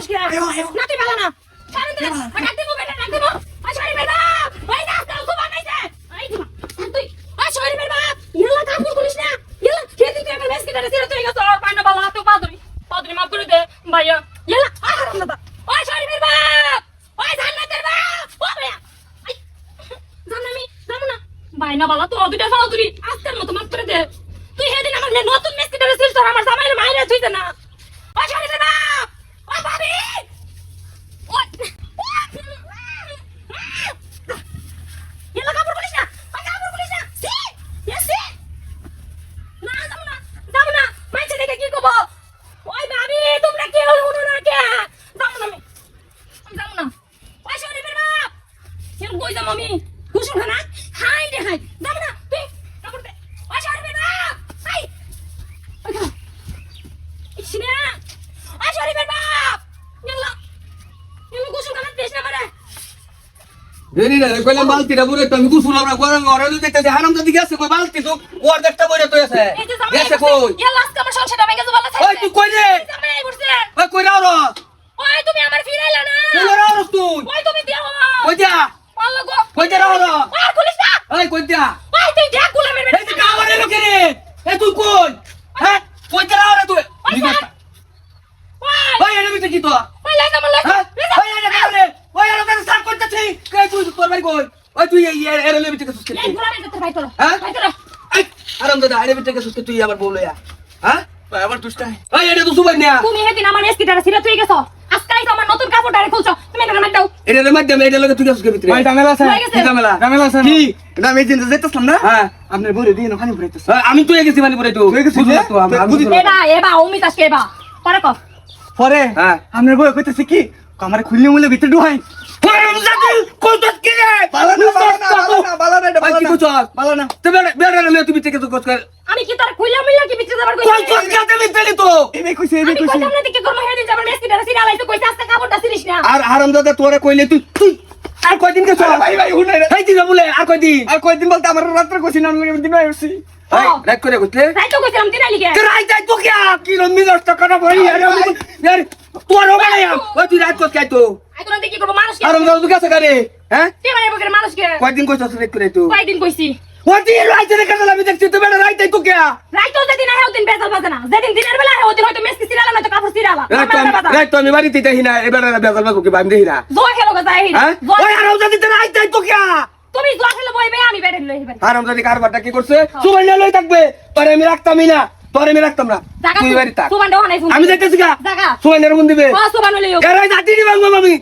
ওই ডাক দিব বেটা ডাক দিব। ওই শরীফের বাপ ওই না আজকাল খুব বানাইছে এই দিবা তুই ওই শরীফের বাপ ইয়ালা কাপড় করিস না। ইয়ালা খেতে তুই আমার তুই গেছ। আর পাইনা বালা তুই পাদরি। পাদরি মাফ করে দে ভাইয়া। ইয়ালা আ হারাম দাদা ওই শরীফের বাপ ওই জান্নাতের বাপ। ও ভাইয়া। আই জান্নামি জানো না। বাইনা বালা তো দুইটা ফাও তুই আজকের মতো মাফ করে দে তুই সেদিন আমার নে- নতুন মেসকিটারে ছিল তোর আমার জামাইরে মাইরে তুই না ওই শরীফের বাপ ওই ভাবি ওই এলা কাপড় খুলিস না ওই কাপড় খুলিস না সি ইয়েস সি না যাব না যাব না মাইছে দেখে কি করব ওই ভাবি তোমরা কেউ শুনো না কে যাব না আমি আমি যাব না ওই শরীফের বাপ কেন কই যাব আমি? কুসুম খানা হাই রে হাই। যাব না তুই কাপড় দে ওই শরীফের বাপ হাই। ওই ওই শরীফের বাপ গেলা গেলা কুসুম খানা দেশ না মারে। দেরি রে কইলাম বালতিটা বুড়ে তো আমি গুছুল আমরা গরম ঘরে দেখতে হারাম দাদি গেছে কই বালতি তো ওর দেখতে বইরে তো আছে। গেছে কই? ইয়া লাস্ট আমার সংসারটা ভেঙে যাবে আল্লাহ ওই তুই কই রে? ওই কই রাও ওই তুমি আমার ফিরাইলা না। কই রাও তুই? ওই তুমি দেও কই যা আল্লাহ গো কই যা রাও রে ওই পুলিশ না? ওই কই যা ওই তুই দেখ গোলামের এই তুই কামড়ে লোকে রে। এই তুই কই? হ্যাঁ? কই যা রাও রে তুই স্যার। ওই। এনে বিতে কি তো ওই লাইন আমার লাইন হ্যাঁ? ওই এনে কামড়ে ওই এনে কামড়ে সার করতেছি কই তুই তোর বাড়ি কই? ওই তুই এই এনে লে বিতে কিছু লাইন গোলামের কাছে ভাই তোরা। হ্যাঁ? ভাই তোরা। এই আরাম দাদা এনে বিতে কিছু তুই আবার বলে হ্যাঁ তো সুবাই না তুমি আমার এসকিটারে ছিঁড়ে তুই গেছো। আজকে আইছো আমার নতুন কাপড়টারে খুলছো। আমি না? আমি গেছি মানে পরে তো আমি- আমি পরে। আপনার বই কইতেছে কি? আমার খুললে মুলে ভিতরে না না না না না। না। কর। আমি কি তোর খুইলা মিলা কি বিচে যাবার কই কইছি? কইস কাতে ভিতরে তো? এবে কইছে এবে আমি কইছে। কইতাম না কি করব হেদিন যাবার এসকিটারে ছিঁড়ে আলাইছো কইছে আর হারামজাদা তোরে কইলে তুই তুই আর কয়দিন গেছ আরে ভাই, ভাই, হুনাই রে। এই দিন বলে আর কয়দিন? আর কয়দিন বলতে আমার রাত্রে কইছি না আমি দিন আইছি। এই, রাগ করে কইতে তাই তো কইছিলাম তিন আলিকে তুই রাই যাই তো কে? কি রমি দশ টাকা না ভাই আরে আমি- আরে তোর হবে না। ওই তুই রাত কই তো আই তোরা দেখি করব মানুষ কে? হারামজাদা তুই কাছে করে? হ্যাঁ? কে মানে বকের মানুষ কে? কয়দিন কইছস রাত করে তো কয়দিন কইছি? দিন রাইতে রে কাছে আমি দেখছি তো বেড়া রাই যাই তো কে রাইতো আহে ওদিন বেজাল বাজে না যেদিন দিনের বেলা আহে ওদিন হয়তো মেসকি সিরালা নয়তো কাপড় সিরালা রাত তো আমি তো বাড়িতে দেখি না এবার বেজাল বাবু কি দেখি না জোয়া খেলো গো যাই হ্যাঁ ওই হারামজাদা তুই রাই যাই তো কে তুমি জোয়া খেলো বইবে আমি বেড়ে লই এবারে হারামজাদি কারবারটা কি করছে সুবাই না লই থাকবে তোরে আমি রাখতামই না তোরে আমি রাখতাম না তুই বাড়ি থাক আমি যাইতেছি গা। সুবাই না মন দিবে। ও সুবান লইও এরাই জাতি দিবাং আমি